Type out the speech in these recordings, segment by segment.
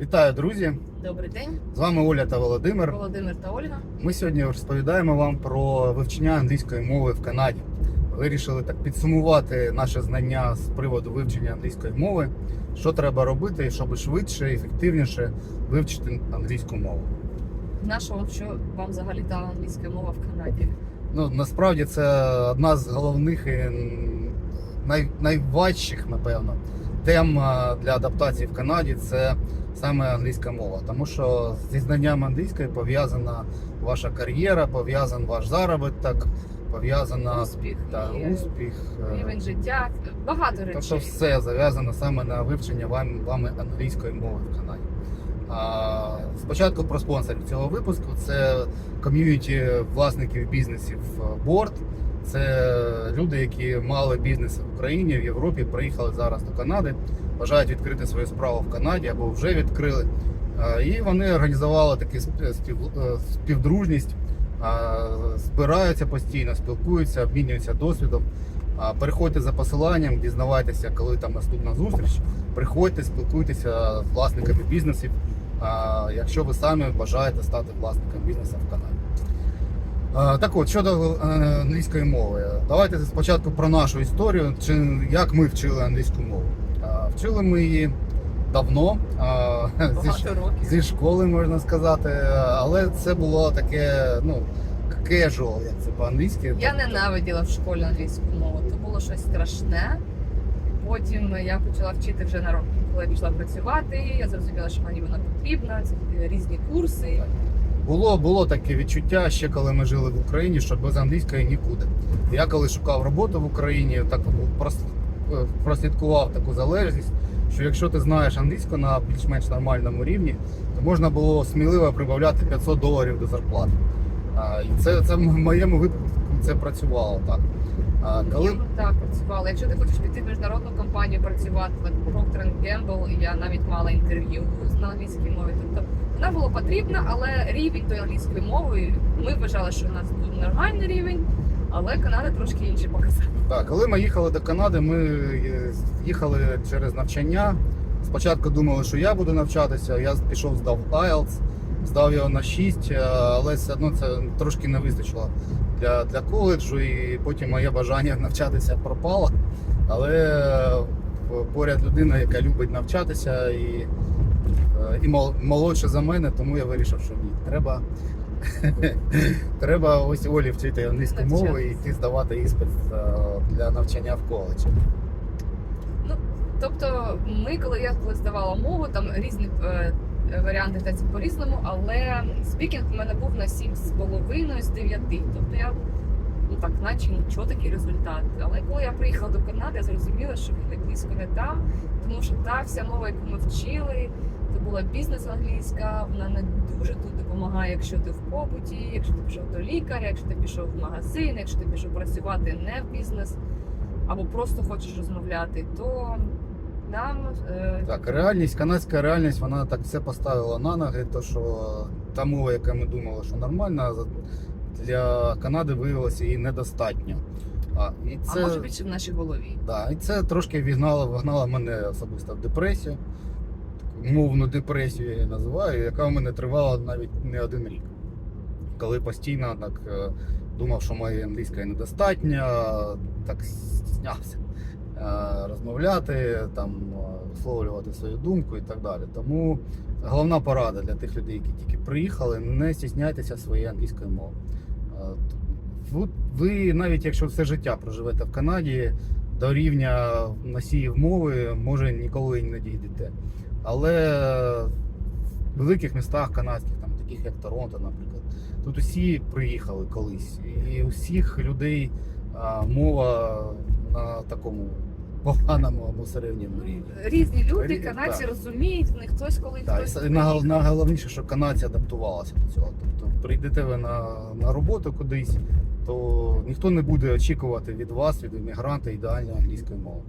Вітаю, друзі! Добрий день, З вами Оля та Володимир. Володимир та Ольга. Ми сьогодні розповідаємо вам про вивчення англійської мови в Канаді. Вирішили так підсумувати наше знання з приводу вивчення англійської мови, що треба робити, щоб швидше і ефективніше вивчити англійську мову. Нашого, що вам взагалі дала англійська мова в Канаді? Ну насправді це одна з головних і най, найважчих, напевно, тем а, для адаптації в Канаді це саме англійська мова. Тому що зі знанням англійської пов'язана ваша кар'єра, пов'язан ваш заробіток, пов'язана Успіх, та, і успіх. е, рівень життя, багато речей. Тобто речей. все зав'язано саме на вивчення вам, вами англійської мови в Канаді. А, спочатку про спонсорів цього випуску. Це ком'юніті власників бізнесів Борд. Це люди, які мали бізнес в Україні, в Європі, приїхали зараз до Канади, бажають відкрити свою справу в Канаді або вже відкрили. І вони організували таку е, співдружність, збираються постійно, спілкуються, обмінюються досвідом. Переходьте за посиланням, дізнавайтеся, коли там наступна зустріч. Приходьте, спілкуйтеся з власниками бізнесів, якщо ви самі бажаєте стати власником бізнесу в Канаді. А, Так от, щодо е, англійської мови, давайте спочатку про нашу історію, чи як ми вчили англійську мову. Вчили ми її давно, зі, зі школи можна сказати, але це було таке, ну, casual, як це по-англійськи. Я Тобто- ненавиділа в школі англійську мову. Це було щось страшне. Потім я почала вчити вже на роки, коли я пішла працювати. Я зрозуміла, що мені вона потрібна. Це різні курси. Було, було таке відчуття ще коли ми жили в Україні, що без англійської нікуди. Я коли шукав роботу в Україні, так е, прослідкував таку залежність, що якщо ти знаєш англійську на більш-менш нормальному рівні, то можна було сміливо прибавляти 500 доларів до зарплати. І це, це в моєму випадку це працювало так. А, коли Коли так працювала. Якщо ти хочеш піти в міжнародну компанію працювати, Procter Gamble, я навіть мала інтерв'ю на англійській мові. Тобто вона була потрібна, але рівень тої англійської мови ми вважали, що у нас був нормальний рівень, але Канада трошки інший показала. Так, коли ми їхали до Канади, ми е, їхали через навчання. Спочатку думали, що я буду навчатися. Я пішов, здав IELTS, здав його на 6, е, але все одно це трошки не вистачило для, для коледжу, і потім моє бажання навчатися пропало. Але е, поряд людина, яка любить навчатися і, е, і мол- молодша за мене, тому я вирішив, що ні, треба. Треба ось Олі вчити англійську мову і йти здавати іспит е, для навчання в коледжі. Тобто, ми, коли я коли здавала мову, там різні варіанти йдеться по-різному, але спікінг у мене був на 7,5 з 9. Тобто я ну так, наче нічого такий результат. Але коли я приїхала до Канади, я зрозуміла, що він близько не там, тому що та вся мова, яку ми вчили, це була бізнес англійська, вона не дуже тут допомагає, якщо ти в побуті, якщо ти пішов до лікаря, якщо ти пішов в магазин, якщо ти пішов працювати не в бізнес або просто хочеш розмовляти, то нам е, Так, реальність, канадська реальність, вона так все поставила на ноги, то що та мова, яка ми думали, що нормальна, для Канади виявилося її недостатньо. А, і а може більше в нашій голові. да, і це трошки вігнало, вигнало мене особисто в депресію. Таку мовну депресію я її називаю, яка в мене тривала навіть не один рік. Коли постійно так е, думав, що моєї англійської недостатньо, так стіснявся е, розмовляти, там е, висловлювати свою думку і так далі. Тому головна порада для тих людей, які тільки приїхали, не стісняйтеся своєї англійської мови. Е, Ви, навіть якщо все життя проживете в Канаді, до рівня носіїв мови може ніколи не дійдете. Але в великих містах канадських, там таких як Торонто, наприклад, тут усі приїхали колись, і у всіх людей мова на такому поганому або середньому рівні. Різні люди, Рі- канадці так. розуміють, розуміють, в них хтось коли Так, хтось і на- найголовніше, що канадці адаптувалися до цього. Тобто прийдете ви на, на роботу кудись, то ніхто не буде очікувати від вас, від іммігранта ідеальної англійської мови.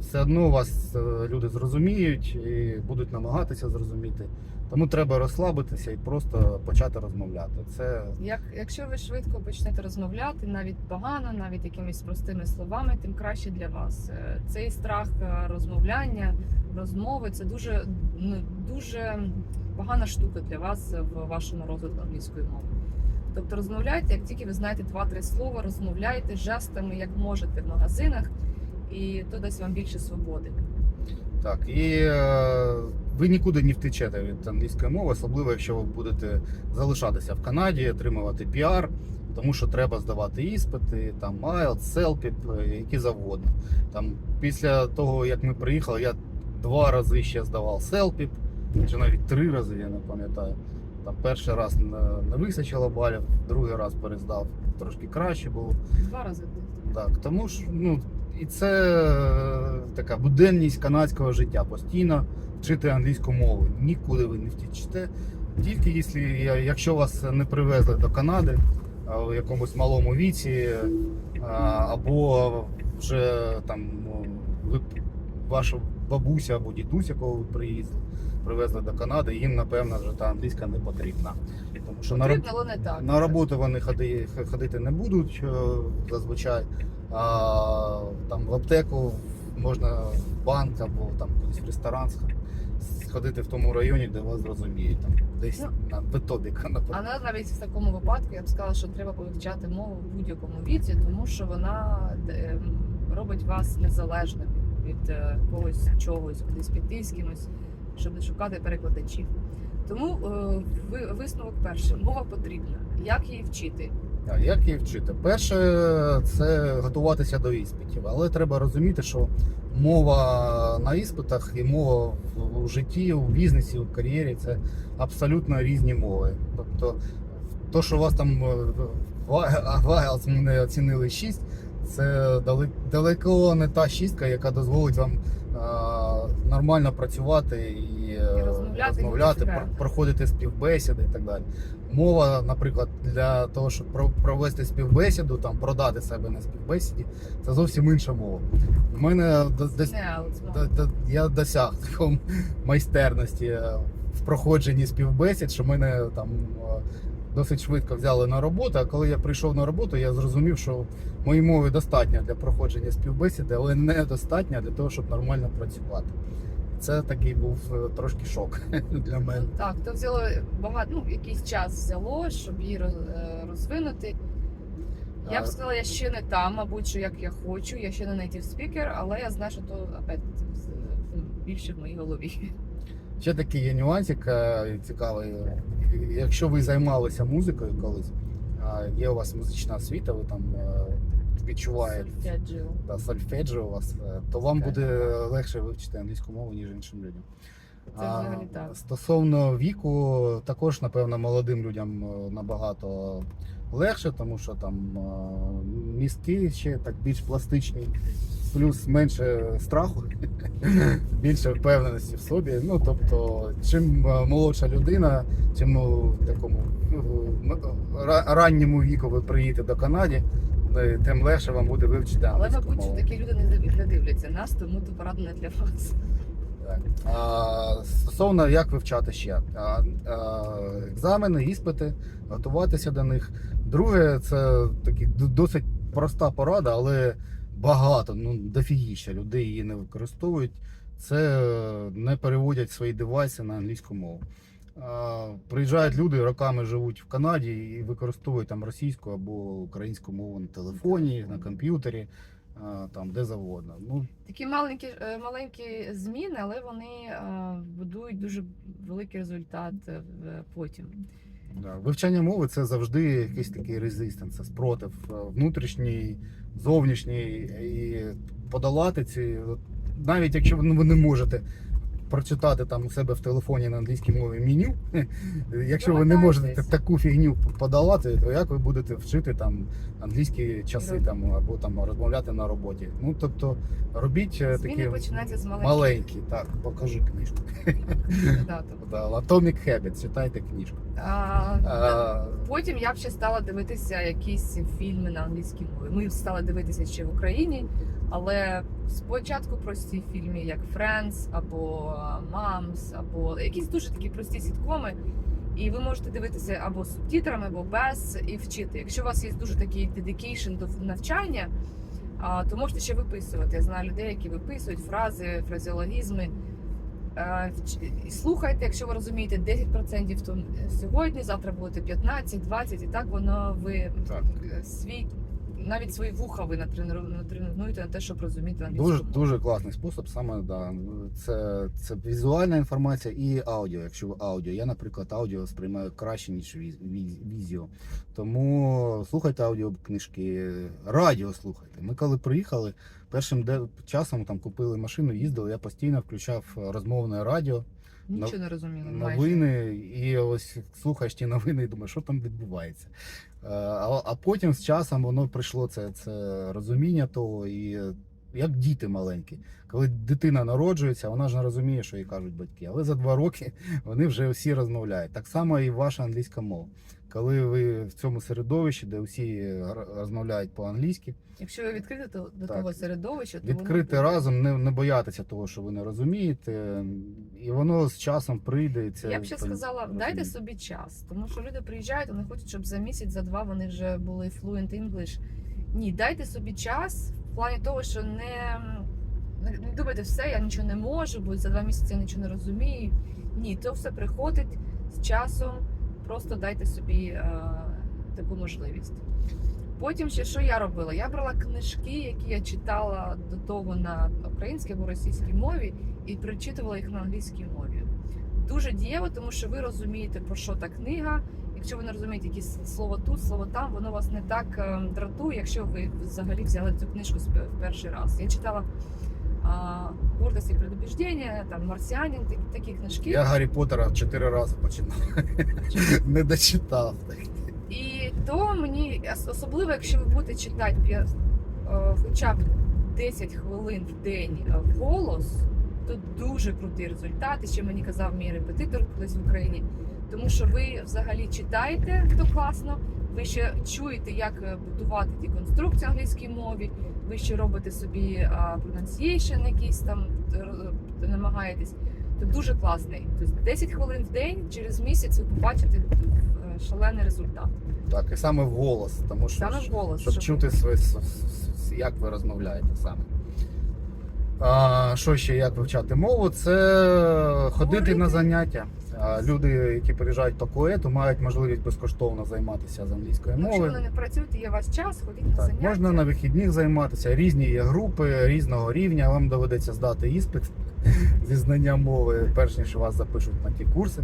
Все одно вас е, люди зрозуміють і будуть намагатися зрозуміти. Тому треба розслабитися і просто почати розмовляти. Це Як, якщо ви швидко почнете розмовляти, навіть погано, навіть якимись простими словами, тим краще для вас. Е, Цей страх е, розмовляння, розмови це дуже ну, дуже погана штука для вас в вашому розвитку англійської мови. Тобто розмовляйте, як тільки ви знаєте два-три слова, розмовляйте жестами, як можете в магазинах, і то дасть вам більше свободи. так. І е, ви нікуди не втечете від англійської мови, особливо якщо ви будете залишатися в Канаді, отримувати піар, тому що треба здавати іспити, там IELTS, CELPIP, е, які завгодно. Там після того, як ми приїхали, я два рази ще здавав CELPIP, чи навіть три рази, я не пам'ятаю. Там перший раз не, вистачило балів, другий раз перездав, трошки краще було. Два рази. Так, тому ж, ну, і це е, така буденність канадського життя. Постійно вчити англійську мову. Нікуди ви не втічете. Тільки якщо, якщо вас не привезли до Канади в якомусь малому віці, або вже там ну, ви, ваша бабуся або дідусь, якого ви приїздили, привезли до Канади, їм, напевно, вже та англійська не потрібна. Тому що на, роб- не так. на роботу вони ходи, ходити не будуть е, зазвичай. А там в аптеку можна в банк або там кудись в ресторан сходити в тому районі, де вас зрозуміють. Там десь Ну, на Петобіка, наприклад. на- навіть в такому випадку я б сказала, що треба вивчати мову в будь-якому віці, тому що вона е, робить вас незалежним від е, когось чогось, кудись піти з кимось, щоб не шукати перекладачів. Тому е, ви- висновок перший мова потрібна. Як її вчити? А як її вчити? Перше, це готуватися до іспитів, але треба розуміти, що мова на іспитах і мова у житті, у бізнесі, у кар'єрі це абсолютно різні мови. Тобто, то, що у вас там е, IELTS мене оцінили 6, це далеко не та шістка, яка дозволить вам е, нормально працювати е, розмовляти, розмовляти, про- проходити співбесіди і так далі. Мова, наприклад, для того, щоб про- провести співбесіду, там продати себе на співбесіді, це зовсім інша мова. У мене до- десь Не, але це мова. Д- д- я досяг такої майстерності е, в проходженні співбесід, що мене там е, досить швидко взяли на роботу. А коли я прийшов на роботу, я зрозумів, що моєї мови достатньо для проходження співбесіди, але недостатньо для того, щоб нормально працювати. Це такий був е, трошки шок для мене. Так, то взяло багато, ну, якийсь час взяло, щоб її е, розвинути. Я б сказала, я ще не там, мабуть, що як я хочу, я ще не native speaker, але я знаю, що то опять ну, більше в моїй голові. Ще такий є нюансик е, цікавий. Якщо ви займалися музикою колись, є у вас музична освіта, ви там Сольфеджіо. та сольфеджіо у вас, е, то вам Так. буде легше вивчити англійську мову, ніж іншим людям. Це взагалі так. Стосовно віку, також, напевно, молодим людям е, набагато легше, тому що там е, мізки ще так більш пластичні, плюс менше страху, більше впевненості в собі. Ну, тобто, чим молодша людина, чим у такому ну, ранньому віку ви приїдете до Канади, тим легше вам буде вивчити Але, англійську мабуть, мову. такі люди не див- не дивляться нас, тому то порада не для вас. Так. А, стосовно як вивчати ще а, а, екзамени, іспити, готуватися до них. Друге, це такі д- досить проста порада, але багато, ну дофігіще людей її не використовують. Це е, не переводять свої девайси на англійську мову. Приїжджають люди, роками живуть в Канаді і використовують там російську або українську мову на телефоні, на комп'ютері, там де завгодно. Ну, Такі маленькі, е, маленькі зміни, але вони е, будують дуже великий результат е, потім. Да. Вивчання мови це завжди якийсь такий резистенс, спротив внутрішній, зовнішній, і подолати ці. Навіть якщо ви ви не можете прочитати там у себе в телефоні на англійській мові меню, якщо ви не можете таку фігню подолати, то як ви будете вчити там англійські часи там або там розмовляти на роботі? Ну тобто робіть е, такі маленькі. Так, покажи книжку. Atomic Habits, читайте книжку. Потім я б ще стала дивитися якісь фільми на англійській мові. Ми стали дивитися ще в Україні, Але спочатку прості фільми, як Friends або Moms, або якісь дуже такі прості сіткоми. І ви можете дивитися або з субтитрами, або без, і вчити. Якщо у вас є дуже такий dedication до навчання, то можете ще виписувати. Я знаю людей, які виписують фрази, фразеологізми. Е, і Слухайте, якщо ви розумієте 10%, то сьогодні, завтра будете 15, 20, і так воно ви Так. е, свій навіть свої вуха ви натренуєте на те, щоб розуміти англійську Дуже мову. дуже класний спосіб. Саме да, це, це візуальна інформація і аудіо. Якщо ви аудіо, я, наприклад, аудіо сприймаю краще ніж віз, віз, візіо. Тому слухайте аудіокнижки, радіо слухайте. Ми коли приїхали, першим де часом там купили машину, їздили. Я постійно включав розмовне радіо, Нічого не розуміла. майже. новини, і ось слухаєш ті новини і думаєш, що там відбувається. Е, А, а потім з часом воно прийшло це, це розуміння того, і як діти маленькі. Коли дитина народжується, вона ж не розуміє, що їй кажуть батьки. Але за два роки вони вже всі розмовляють. Так само і ваша англійська мова. Коли ви в цьому середовищі, де всі розмовляють по-англійськи, Якщо ви відкриті до, до Так. того середовища, то відкрити буде. разом, не, не боятися того, що ви не розумієте, і воно з часом прийде. І це Я б ще сказала, дайте собі час, тому що люди приїжджають, вони хочуть, щоб за місяць, за два вони вже були fluent English. Ні, дайте собі час плані того, що не, не думайте, все, я нічого не можу, бо за два місяці я нічого не розумію. Ні, то все приходить з часом. Просто дайте собі е, таку можливість. Потім ще що я робила? Я брала книжки, які я читала до того на українській або російській мові, і перечитувала їх на англійській мові. Дуже дієво, тому що ви розумієте, про що та книга. Якщо ви не розумієте якісь слово тут, слово там, воно вас не так е, дратує, якщо ви взагалі взяли цю книжку з в перший раз. Я читала гордость і предубіждення, там марсіанін, такі, такі книжки. Я Гаррі Поттера чотири рази починав. Не дочитав. І то мені особливо, якщо ви будете читати е, хоча б 10 хвилин в день е, вголос, то дуже крутий результат. І ще мені казав мій репетитор колись в Україні. Тому що ви взагалі читаєте, то класно. Ви ще чуєте, як е, будувати ті конструкції в англійській мові. Ви ще робите собі pronunciation якийсь там р- р- намагаєтесь. То дуже класний. Тобто 10 хвилин в день через місяць ви побачите е, шалений результат. Так, і саме в голос, тому що Саме в голос. щоб чути своє, с- с- с- як ви розмовляєте саме. А, що ще як вивчати мову? Це ходити Говорити. на заняття. Люди, які приїжджають по коету, мають можливість безкоштовно займатися з англійської Якщо мови. ви не працюєте, є у вас час, ходіть на заняття. можна на вихідних займатися. Різні є групи різного рівня. Вам доведеться здати іспит зі знання мови, перш ніж вас запишуть на ті курси.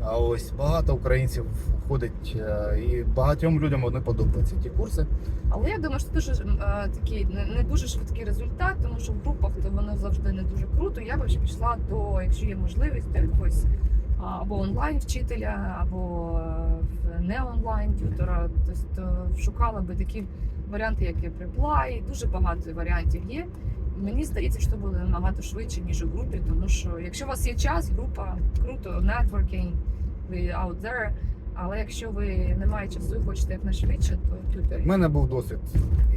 А ось багато українців ходить е, і багатьом людям вони подобаються ті курси. Але я думаю, що це дуже е, такий не, не дуже швидкий результат, тому що в групах то воно завжди не дуже круто. Я б пішла до, якщо є можливість, до якогось або онлайн вчителя, або е, не онлайн тютора. Тобто шукала би такі варіанти, як є Preply, дуже багато варіантів є. Мені здається, що буде набагато швидше, ніж у групі, тому що якщо у вас є час, група круто, networking, ви out there. Але якщо ви не маєте часу і хочете якнайшвидше, то тютер. У мене був досвід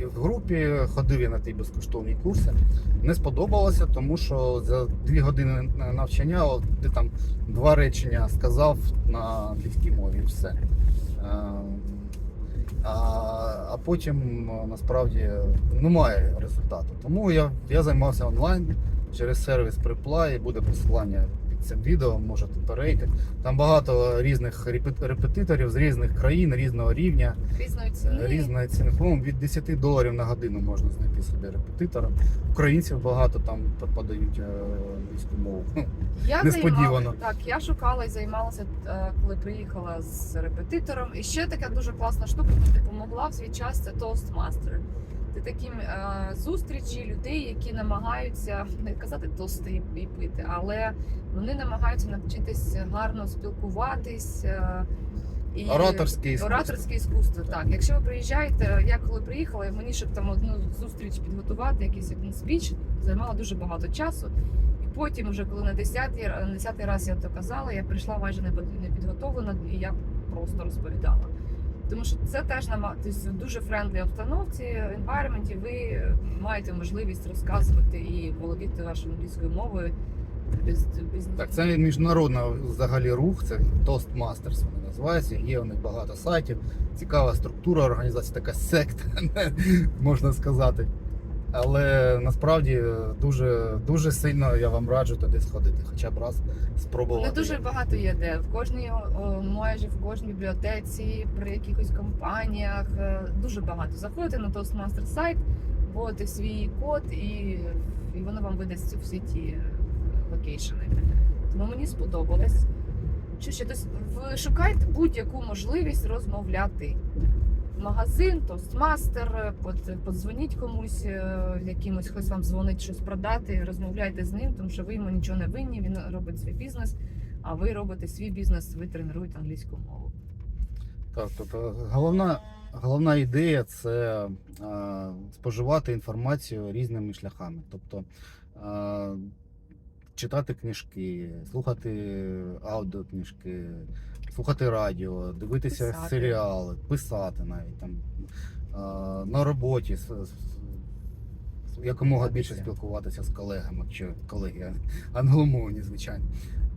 і в групі, ходив я на ті безкоштовні курси. Не сподобалося, тому що за дві години навчання ти там два речення сказав на англійській мові все. Е, А, а потім е, насправді немає результату. Тому я, я займався онлайн через сервіс Preply, буде посилання під цим відео, можете перейти. Там багато різних репетиторів з різних країн, різного рівня. різної ціни. Різна ціна. По-моєму, від 10 доларів на годину можна знайти собі репетитора. Українців багато там подають е, англійську мову. Я несподівано. займала- так, я шукала і займалася, е, коли приїхала з репетитором. І ще така дуже класна штука, яка допомогла в свій час, це Toastmaster. Такі е, зустрічі людей, які намагаються не казати тости і, пити, але вони намагаються навчитись гарно спілкуватись. е, і Ораторське іскусство. Ораторське іскусство, так. Якщо ви приїжджаєте, я коли приїхала, мені щоб там одну зустріч підготувати, якийсь один спіч, займало дуже багато часу. І потім, вже коли на 10-й, на 10-й раз я то казала, я прийшла майже не підготовлена, і я просто розповідала. Тому що це теж на тобто дуже френдлі обстановці, енвайрменті, ви маєте можливість розказувати і володіти вашою англійською мовою Так, це міжнародний взагалі рух, це Toastmasters вони називаються. Є у них багато сайтів, цікава структура організації, така секта, можна сказати. Але насправді дуже, дуже сильно я вам раджу туди сходити, хоча б раз спробувати. Не дуже багато є де. В кожній, о, майже в кожній бібліотеці, при якихось компаніях. е, Дуже багато. Заходите на Toastmaster сайт, вводите свій код і, і воно вам видасть всі ті е, локейшени. Тому мені сподобалось. Що ще тобто шукайте будь-яку можливість розмовляти. Магазин, тостмастер, подзвоніть комусь, е, якимось хтось вам дзвонить щось продати, розмовляйте з ним, тому що ви йому нічого не винні, він робить свій бізнес, а ви робите свій бізнес, ви тренуєте англійську мову. Так, тобто головна, головна ідея це е, споживати інформацію різними шляхами. Тобто е, читати книжки, слухати аудіокнижки, слухати радіо, дивитися Писати. серіали, писати навіть там е, на роботі. Якомога більше Спілкуватися. з колегами, чи колеги англомовні, звичайно.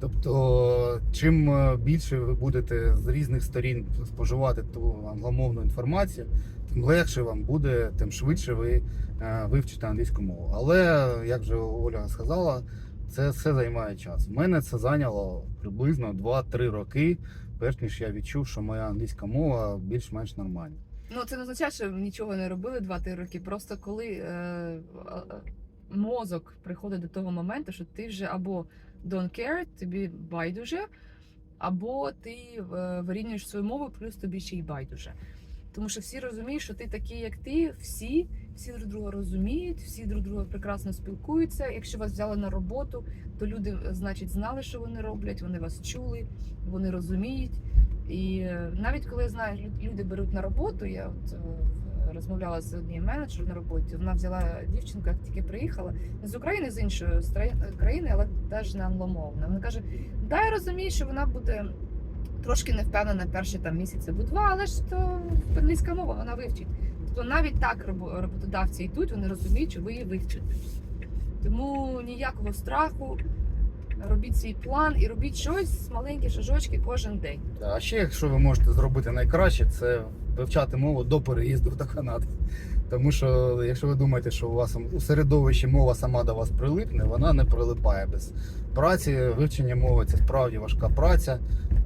Тобто, чим е, більше ви будете з різних сторін споживати ту англомовну інформацію, тим легше вам буде, тим швидше ви е, вивчите англійську мову. Але, як вже Оля сказала, це все займає час. У мене це зайняло приблизно 2-3 роки, перш ніж я відчув, що моя англійська мова більш-менш нормальна. Ну це не означає, що нічого не робили 2-3 роки. Просто коли е, мозок приходить до того моменту, що ти вже або don't care, тобі байдуже, або ти е, вирівнюєш свою мову, плюс тобі ще й байдуже. Тому що всі розуміють, що ти такий, як ти, всі, всі друг друга розуміють, всі друг друга прекрасно спілкуються. Якщо вас взяли на роботу, то люди, значить, знали, що вони роблять, вони вас чули, вони розуміють. І е, навіть коли я знаю, лю- люди беруть на роботу, я от е, розмовляла з однією менеджером на роботі. Вона взяла дівчинку, як тільки приїхала не з України, з іншої країни, але теж не англомовна. Вона каже: да, я розумію, що вона буде трошки не впевнена перші там місяці або два, але ж то англійська мова вона вивчить. Тобто навіть так роботодавці йдуть, вони розуміють, що ви її вивчите. Тому ніякого страху. Робіть свій план і робіть щось маленькі шажочки кожен день. А ще, якщо ви можете зробити найкраще, це вивчати мову до переїзду до Канади. Тому що, якщо ви думаєте, що у вас у середовищі мова сама до вас прилипне, вона не прилипає без праці. Вивчення мови це справді важка праця.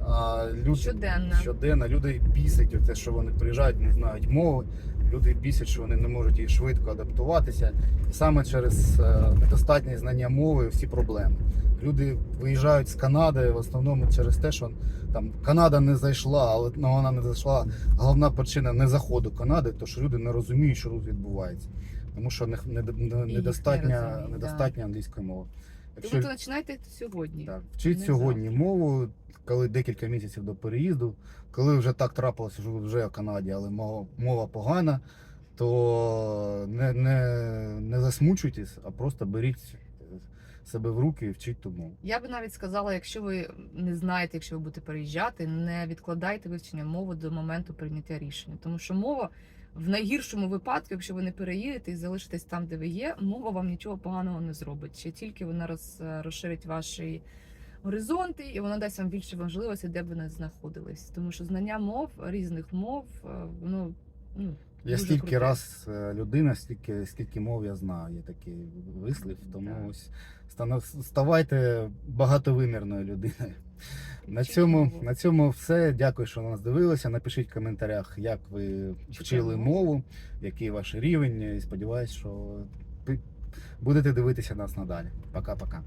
А, люди, Щоденна. щоденно люди бісить те, що вони приїжджають, не знають мови. Люди бісять, що вони не можуть їй швидко адаптуватися. І саме через е, недостатнє знання мови всі проблеми. Люди виїжджають з Канади в основному через те, що там Канада не зайшла, але ну, вона не зайшла. Головна причина не заходу Канади, то що люди не розуміють, що тут відбувається. Тому що не, не, не, їх недостатньо, не розуміють, недостатньо англійської мови. Тому то починайте сьогодні. Так, вчіть сьогодні завтра. мову, коли декілька місяців до переїзду, коли вже так трапилося, що ви вже в Канаді, але мова, мова погана, то не, не, не засмучуйтесь, а просто беріть себе в руки і вчіть ту мову. Я би навіть сказала, якщо ви не знаєте, якщо ви будете переїжджати, не відкладайте вивчення мови до моменту прийняття рішення. Тому що мова в найгіршому випадку, якщо ви не переїдете і залишитесь там, де ви є, мова вам нічого поганого не зробить. Ще тільки вона роз, розширить ваші горизонти, і вона дасть вам більше можливостей, де б ви не знаходились. Тому що знання мов, різних мов, е, воно ну, Я Дуже стільки раз е, людина, стільки, скільки мов я знаю, є такий вислів. Тому Так. ось стана- ставайте багатовимірною людиною. На цьому, на цьому все. Дякую, що на нас дивилися. Напишіть в коментарях, як ви вчили мову. мову, який ваш рівень. І сподіваюсь, що будете дивитися нас надалі. Пока-пока.